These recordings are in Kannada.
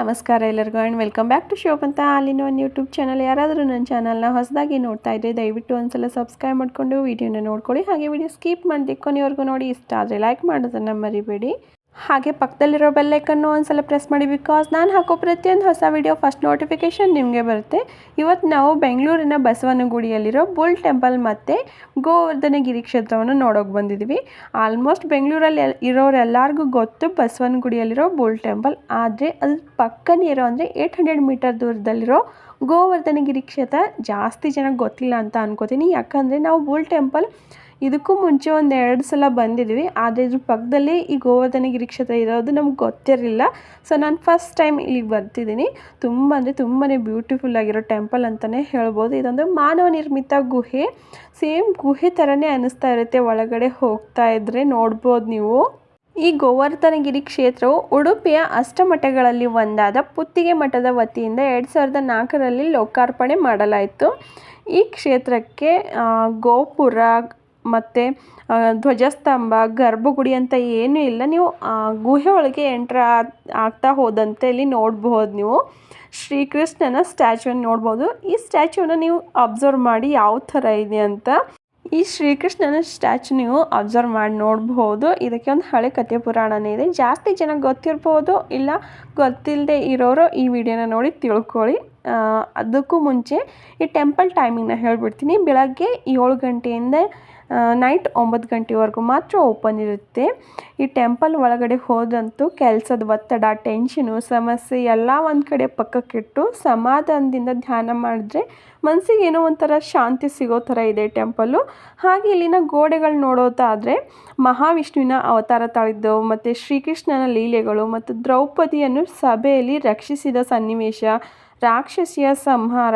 ನಮಸ್ಕಾರ ಎಲ್ಲರಿಗೂ ಆ್ಯಂಡ್ ವೆಲ್ಕಮ್ ಬ್ಯಾಕ್ ಟು ಶೋಪ್ ಅಂತ ಅಲ್ಲಿನ ಒಂದು ಯೂಟ್ಯೂಬ್ ಚಾನಲ್ ಯಾರಾದರೂ ನನ್ನ ಚಾನಲ್ನ ಹೊಸದಾಗಿ ನೋಡ್ತಾ ಇದ್ದರೆ ದಯವಿಟ್ಟು ಒಂದ್ಸಲ ಸಬ್ಸ್ಕ್ರೈಬ್ ಮಾಡಿಕೊಂಡು ವೀಡಿಯೋನ ನೋಡ್ಕೊಳ್ಳಿ. ಹಾಗೆ ವಿಡಿಯೋ ಸ್ಕಿಪ್ ಮಾಡಿದೆ ಕೊನೆವರೆಗೂ ನೋಡಿ ಇಷ್ಟ ಆದರೆ ಲೈಕ್ ಮಾಡೋದನ್ನು ಮರಿಬೇಡಿ. ಹಾಗೆ ಪಕ್ಕದಲ್ಲಿರೋ ಬೆಲ್ಲೈಕನ್ನು ಒಂದ್ಸಲ ಪ್ರೆಸ್ ಮಾಡಿ ಬಿಕಾಸ್ ನಾನು ಹಾಕೋ ಪ್ರತಿಯೊಂದು ಹೊಸ ವಿಡಿಯೋ ಫಸ್ಟ್ ನೋಟಿಫಿಕೇಷನ್ ನಿಮಗೆ ಬರುತ್ತೆ. ಇವತ್ತು ನಾವು ಬೆಂಗಳೂರಿನ ಬಸವನಗುಡಿಯಲ್ಲಿರೋ ಬುಲ್ ಟೆಂಪಲ್ ಮತ್ತು ಗೋವರ್ಧನಗಿರಿ ಕ್ಷೇತ್ರವನ್ನು ನೋಡೋಕೆ ಬಂದಿದ್ದೀವಿ ಆಲ್ಮೋಸ್ಟ್ ಬೆಂಗಳೂರಲ್ಲಿ ಇರೋರೆಲ್ಲರಿಗೂ ಗೊತ್ತು ಬಸವನಗುಡಿಯಲ್ಲಿರೋ ಬುಲ್ ಟೆಂಪಲ್. ಆದರೆ ಅದ್ರ ಪಕ್ಕನೇ ಇರೋ ಅಂದರೆ ಏಯ್ಟ್ ಹಂಡ್ರೆಡ್ ಮೀಟರ್ ದೂರದಲ್ಲಿರೋ ಗೋವರ್ಧನಗಿರಿ ಕ್ಷೇತ್ರ ಜಾಸ್ತಿ ಜನಕ್ಕೆ ಗೊತ್ತಿಲ್ಲ ಅಂತ ಅನ್ಕೋತೀನಿ. ಯಾಕಂದರೆ ನಾವು ಬುಲ್ ಟೆಂಪಲ್ ಇದಕ್ಕೂ ಮುಂಚೆ ಒಂದು ಎರಡು ಸಲ ಬಂದಿದ್ವಿ, ಆದರೆ ಇದ್ರ ಪಕ್ಕದಲ್ಲಿ ಈ ಗೋವರ್ಧನಗಿರಿ ಕ್ಷೇತ್ರ ಇರೋದು ನಮ್ಗೆ ಗೊತ್ತಿರಲಿಲ್ಲ. ಸೊ ನಾನು ಫಸ್ಟ್ ಟೈಮ್ ಇಲ್ಲಿಗೆ ಬರ್ತಿದ್ದೀನಿ. ತುಂಬ ಅಂದರೆ ತುಂಬಾ ಬ್ಯೂಟಿಫುಲ್ ಆಗಿರೋ ಟೆಂಪಲ್ ಅಂತಲೇ ಹೇಳ್ಬೋದು. ಇದೊಂದು ಮಾನವ ನಿರ್ಮಿತ ಗುಹೆ. ಸೇಮ್ ಗುಹೆ ಥರನೇ ಅನ್ನಿಸ್ತಾ ಇರುತ್ತೆ, ಒಳಗಡೆ ಹೋಗ್ತಾ ಇದ್ದರೆ ನೋಡ್ಬೋದು ನೀವು. ಈ ಗೋವರ್ಧನಗಿರಿ ಕ್ಷೇತ್ರವು ಉಡುಪಿಯ ಅಷ್ಟಮಠಗಳಲ್ಲಿ ಒಂದಾದ ಪುತ್ತಿಗೆ ಮಠದ ವತಿಯಿಂದ ಎರಡು ಸಾವಿರದ ನಾಲ್ಕರಲ್ಲಿ ಲೋಕಾರ್ಪಣೆ ಮಾಡಲಾಯಿತು. ಈ ಕ್ಷೇತ್ರಕ್ಕೆ ಗೋಪುರ ಮತ್ತು ಧ್ವಜಸ್ತಂಭ, ಗರ್ಭಗುಡಿ ಅಂತ ಏನೂ ಇಲ್ಲ. ನೀವು ಗುಹೆ ಒಳಗೆ ಎಂಟ್ರ್ ಆಗ್ತಾ ಹೋದಂತೆ ಇಲ್ಲಿ ನೋಡಬಹುದು ನೀವು. ಶ್ರೀಕೃಷ್ಣನ ಸ್ಟ್ಯಾಚ್ಯೂನ ನೋಡ್ಬೋದು ಈ ಸ್ಟ್ಯಾಚ್ಯೂನ ನೀವು ಅಬ್ಸರ್ವ್ ಮಾಡಿ ಯಾವ ಥರ ಇದೆ ಅಂತ. ಈ ಶ್ರೀಕೃಷ್ಣನ ಸ್ಟ್ಯಾಚು ನೀವು ಅಬ್ಸರ್ವ್ ಮಾಡಿ ನೋಡಬಹುದು. ಇದಕ್ಕೆ ಒಂದು ಹಳೆ ಕಥೆ ಪುರಾಣನೇ ಇದೆ. ಜಾಸ್ತಿ ಜನ ಗೊತ್ತಿರ್ಬೋದು, ಇಲ್ಲ ಗೊತ್ತಿಲ್ಲದೆ ಇರೋರು ಈ ವಿಡಿಯೋನ ನೋಡಿ ತಿಳ್ಕೊಳ್ಳಿ. ಅದಕ್ಕೂ ಮುಂಚೆ ಈ ಟೆಂಪಲ್ ಟೈಮಿಂಗ್ನ ಹೇಳ್ಬಿಡ್ತೀನಿ. ಬೆಳಗ್ಗೆ ಏಳು ಗಂಟೆಯಿಂದ ನೈಟ್ ಒಂಬತ್ತು ಗಂಟೆವರೆಗೂ ಮಾತ್ರ ಓಪನ್ ಇರುತ್ತೆ. ಈ ಟೆಂಪಲ್ ಒಳಗಡೆ ಹೋದಂತೂ ಕೆಲಸದ ಒತ್ತಡ ಟೆನ್ಷನು ಸಮಸ್ಯೆ ಎಲ್ಲ ಒಂದು ಕಡೆ ಪಕ್ಕಕ್ಕಿಟ್ಟು ಸಮಾಧಾನದಿಂದ ಧ್ಯಾನ ಮಾಡಿದ್ರೆ ಮನಸ್ಸಿಗೆ ಏನೋ ಒಂಥರ ಶಾಂತಿ ಸಿಗೋ ಥರ ಇದೆ ಟೆಂಪಲ್ಲು ಹಾಗೆ ಇಲ್ಲಿನ ಗೋಡೆಗಳು ನೋಡೋದಾದರೆ ಮಹಾವಿಷ್ಣುವಿನ ಅವತಾರ ತಾಳಿದ್ದು, ಮತ್ತು ಶ್ರೀಕೃಷ್ಣನ ಲೀಲೆಗಳು, ಮತ್ತು ದ್ರೌಪದಿಯನ್ನು ಸಭೆಯಲ್ಲಿ ರಕ್ಷಿಸಿದ ಸನ್ನಿವೇಶ, ರಾಕ್ಷಸಿಯ ಸಂಹಾರ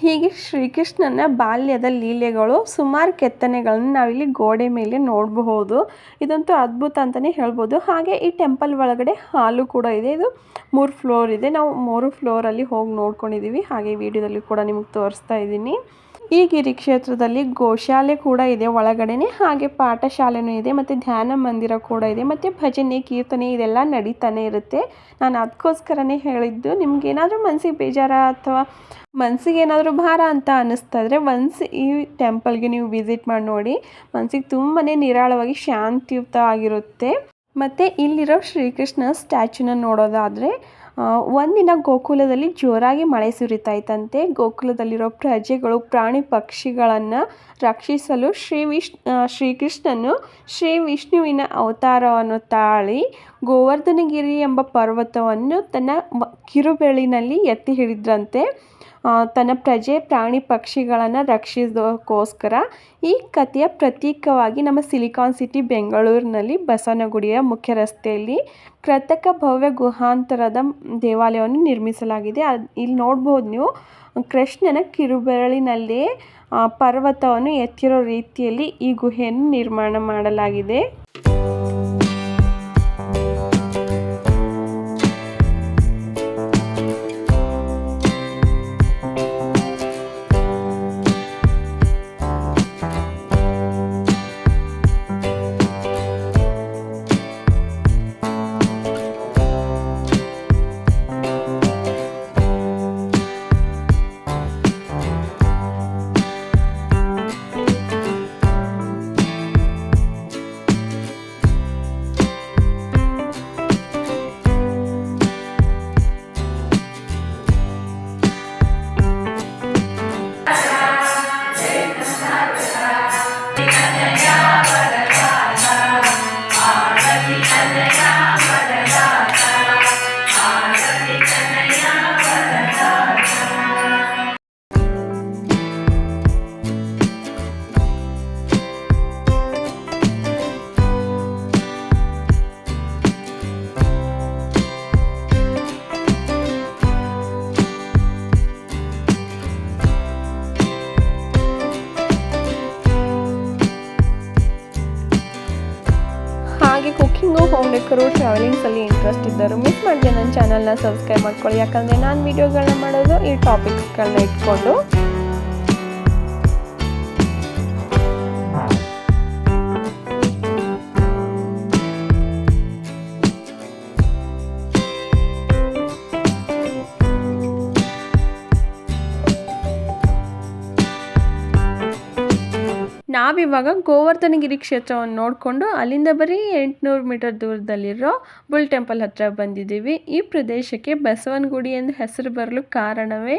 ಹೀಗೆ ಶ್ರೀಕೃಷ್ಣನ ಬಾಲ್ಯದ ಲೀಲೆಗಳು, ಸುಮಾರು ಕೆತ್ತನೆಗಳನ್ನು ನಾವಿಲ್ಲಿ ಗೋಡೆ ಮೇಲೆ ನೋಡಬಹುದು. ಇದಂತೂ ಅದ್ಭುತ ಅಂತಲೇ ಹೇಳ್ಬೋದು. ಹಾಗೆ ಈ ಟೆಂಪಲ್ ಒಳಗಡೆ ಹಾಲು ಕೂಡ ಇದೆ. ಇದು ಮೂರು ಫ್ಲೋರ್ ಇದೆ. ನಾವು ಮೂರು ಫ್ಲೋರಲ್ಲಿ ಹೋಗಿ ನೋಡ್ಕೊಂಡಿದ್ದೀವಿ. ಹಾಗೆ ವಿಡಿಯೋದಲ್ಲಿ ಕೂಡ ನಿಮಗೆ ತೋರಿಸ್ತಾ ಇದ್ದೀನಿ. ಈ ಗಿರಿ ಕ್ಷೇತ್ರದಲ್ಲಿ ಗೋಶಾಲೆ ಕೂಡ ಇದೆ. ಒಳಗಡೆನೆ ಹಾಗೆ ಪಾಠಶಾಲೆನೂ ಇದೆ ಮತ್ತು ಧ್ಯಾನ ಮಂದಿರ ಕೂಡ ಇದೆ ಮತ್ತು ಭಜನೆ, ಕೀರ್ತನೆ ಇದೆಲ್ಲ ನಡೀತಾನೆ ಇರುತ್ತೆ. ನಾನು ಅದಕ್ಕೋಸ್ಕರನೇ ಹೇಳಿದ್ದು ನಿಮ್ಗೇನಾದರೂ ಮನಸ್ಸಿಗೆ ಬೇಜಾರ ಅಥವಾ ಮನಸ್ಸಿಗೆ ಏನಾದರೂ ಭಾರ ಅಂತ ಅನ್ನಿಸ್ತಾ ಇದ್ರೆ ಒನ್ಸ್ ಈ ಟೆಂಪಲ್ಗೆ ನೀವು ವಿಸಿಟ್ ಮಾಡಿ ನೋಡಿ. ಮನಸ್ಸಿಗೆ ತುಂಬಾ ನಿರಾಳವಾಗಿ ಶಾಂತಿಯುತ ಆಗಿರುತ್ತೆ. ಮತ್ತು ಇಲ್ಲಿರೋ ಶ್ರೀಕೃಷ್ಣ ಸ್ಟ್ಯಾಚ್ಯೂನ ನೋಡೋದಾದರೆ ಒಂದಿನ ಗೋಕುಲದಲ್ಲಿ ಜೋರಾಗಿ ಮಳೆ ಸುರಿತಾ ಇತ್ತಂತೆ ಗೋಕುಲದಲ್ಲಿರೋ ಪ್ರಜೆಗಳು ಪ್ರಾಣಿ ಪಕ್ಷಿಗಳನ್ನು ರಕ್ಷಿಸಲು ಶ್ರೀ ಆ, ಶ್ರೀಕೃಷ್ಣನು ಶ್ರೀ ವಿಷ್ಣುವಿನ ಅವತಾರವನ್ನು ತಾಳಿ ಗೋವರ್ಧನಗಿರಿ ಎಂಬ ಪರ್ವತವನ್ನು ತನ್ನ ಕಿರುಬೆಳಿನಲ್ಲಿ ಎತ್ತಿ ಹಿಡಿದ್ರಂತೆ. ತನ್ನ ಪ್ರಜೆ ಪ್ರಾಣಿ ಪಕ್ಷಿಗಳನ್ನು ರಕ್ಷಿಸೋಕ್ಕೋಸ್ಕರ ಈ ಕಥೆಯ ಪ್ರತೀಕವಾಗಿ ನಮ್ಮ ಸಿಲಿಕಾನ್ ಸಿಟಿ ಬೆಂಗಳೂರಿನಲ್ಲಿ ಬಸವನಗುಡಿಯ ಮುಖ್ಯ ರಸ್ತೆಯಲ್ಲಿ ಕೃತಕ ಭವ್ಯ ಗುಹಾಂತರದ ದೇವಾಲಯವನ್ನು ನಿರ್ಮಿಸಲಾಗಿದೆ. ಅದು ಇಲ್ಲಿ ನೋಡ್ಬೋದು ನೀವು, ಕೃಷ್ಣನ ಕಿರುಬೆರಳಿನಲ್ಲೇ ಪರ್ವತವನ್ನು ಎತ್ತಿರೋ ರೀತಿಯಲ್ಲಿ ಈ ಗುಹೆಯನ್ನು ನಿರ್ಮಾಣ ಮಾಡಲಾಗಿದೆ. ಡೆಕರು ಟ್ರಾವೆಲಿಂಗ್ಸಲ್ಲಿ ಇಂಟ್ರೆಸ್ಟ್ ಇದ್ದರು ಮಿಸ್ ಮಾಡಿದೆ ನನ್ನ ಚಾನಲ್ನ ಸಬ್ಸ್ಕ್ರೈಬ್ ಮಾಡ್ಕೊಳ್ಳಿ. ಯಾಕಂದರೆ ನಾನು ವೀಡಿಯೋಗಳನ್ನ ಮಾಡೋದು ಈ ಟಾಪಿಕ್ಸ್ಗಳನ್ನ ಇಟ್ಕೊಂಡು. ನಾವಿವಾಗ ಗೋವರ್ಧನಗಿರಿ ಕ್ಷೇತ್ರವನ್ನು ನೋಡಿಕೊಂಡು ಅಲ್ಲಿಂದ ಬರೀ ಎಂಟುನೂರು ಮೀಟರ್ ದೂರದಲ್ಲಿರೋ ಬುಲ್ ಟೆಂಪಲ್ ಹತ್ತಿರ ಬಂದಿದ್ದೀವಿ. ಈ ಪ್ರದೇಶಕ್ಕೆ ಬಸವನಗುಡಿ ಎಂದು ಹೆಸರು ಬರಲು ಕಾರಣವೇ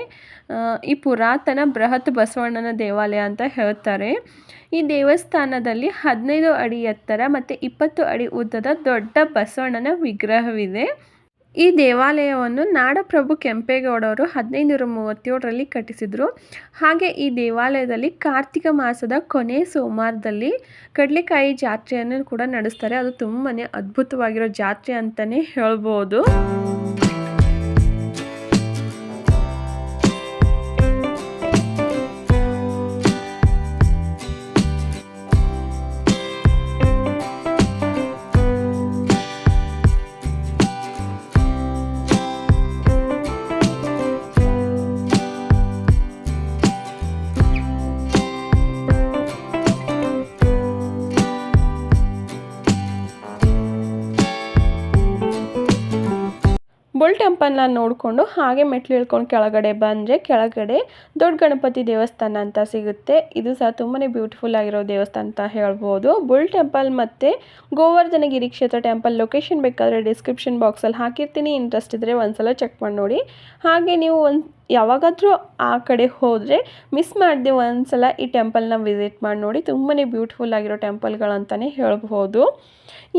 ಈ ಪುರಾತನ ಬೃಹತ್ ಬಸವಣ್ಣನ ದೇವಾಲಯ ಅಂತ ಹೇಳ್ತಾರೆ. ಈ ದೇವಸ್ಥಾನದಲ್ಲಿ ಹದಿನೈದು ಅಡಿ ಎತ್ತರ ಮತ್ತು ಇಪ್ಪತ್ತು ಅಡಿ ಉದ್ದದ ದೊಡ್ಡ ಬಸವಣ್ಣನ ವಿಗ್ರಹವಿದೆ. ಈ ದೇವಾಲಯವನ್ನು ನಾಡಪ್ರಭು ಕೆಂಪೇಗೌಡರು ಹದಿನೈದುನೂರ ಮೂವತ್ತೇಳರಲ್ಲಿ ಕಟ್ಟಿಸಿದರು. ಹಾಗೆ ಈ ದೇವಾಲಯದಲ್ಲಿ ಕಾರ್ತಿಕ ಮಾಸದ ಕೊನೆ ಸೋಮವಾರದಲ್ಲಿ ಕಡಲೆಕಾಯಿ ಜಾತ್ರೆಯನ್ನು ಕೂಡ ನಡೆಸ್ತಾರೆ. ಅದು ತುಂಬಾ ಅದ್ಭುತವಾಗಿರೋ ಜಾತ್ರೆ ಅಂತಲೇ ಹೇಳ್ಬೋದು. ಟೆಂಪಲ್ನ ನೋಡಿಕೊಂಡು ಹಾಗೆ ಮೆಟ್ಲು ಇಳ್ಕೊಂಡು ಕೆಳಗಡೆ ಬಂದರೆ ಕೆಳಗಡೆ ದೊಡ್ಡ ಗಣಪತಿ ದೇವಸ್ಥಾನ ಅಂತ ಸಿಗುತ್ತೆ. ಇದು ಸಹ ತುಂಬಾ ಬ್ಯೂಟಿಫುಲ್ ಆಗಿರೋ ದೇವಸ್ಥಾನ ಅಂತ ಹೇಳ್ಬೋದು. ಬುಲ್ ಟೆಂಪಲ್ ಮತ್ತು ಗೋವರ್ಧನಗಿರಿ ಕ್ಷೇತ್ರ ಟೆಂಪಲ್ ಲೊಕೇಶನ್ ಬೇಕಾದರೆ ಡಿಸ್ಕ್ರಿಪ್ಷನ್ ಬಾಕ್ಸಲ್ಲಿ ಹಾಕಿರ್ತೀನಿ. ಇಂಟ್ರೆಸ್ಟ್ ಇದ್ದರೆ ಒಂದ್ಸಲ ಚೆಕ್ ಮಾಡಿ ನೋಡಿ ಹಾಗೆ ನೀವು ಒಂದು ಯಾವಾಗಾದರೂ ಆ ಕಡೆ ಹೋದರೆ ಮಿಸ್ ಮಾಡದೆ ಒಂದ್ಸಲ ಈ ಟೆಂಪಲ್ನ ವಿಸಿಟ್ ಮಾಡಿ ನೋಡಿ ತುಂಬಾ ಬ್ಯೂಟಿಫುಲ್ ಆಗಿರೋ ಟೆಂಪಲ್ಗಳಂತಲೇ ಹೇಳ್ಬೋದು.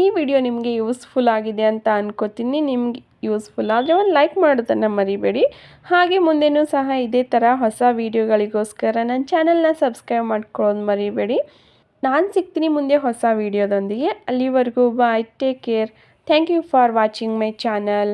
ಈ ವಿಡಿಯೋ ನಿಮಗೆ ಯೂಸ್ಫುಲ್ ಆಗಿದೆ ಅಂತ ಅನ್ಕೋತೀನಿ. ನಿಮ್ಗೆ ಯೂಸ್ಫುಲ್ ಆದರೆ ಒಂದು ಲೈಕ್ ಮಾಡೋದನ್ನು ಮರಿಬೇಡಿ. ಹಾಗೆ ಮುಂದೆನೂ ಸಹ ಇದೇ ಥರ ಹೊಸ ವೀಡಿಯೋಗಳಿಗೋಸ್ಕರ ನನ್ನ ಚಾನಲ್ನ ಸಬ್ಸ್ಕ್ರೈಬ್ ಮಾಡ್ಕೊಳ್ಳೋದು ಮರಿಬೇಡಿ. ನಾನು ಸಿಗ್ತೀನಿ ಮುಂದೆ ಹೊಸ ವೀಡಿಯೋದೊಂದಿಗೆ. ಅಲ್ಲಿವರೆಗೂ bye, take care. Thank you for watching my channel.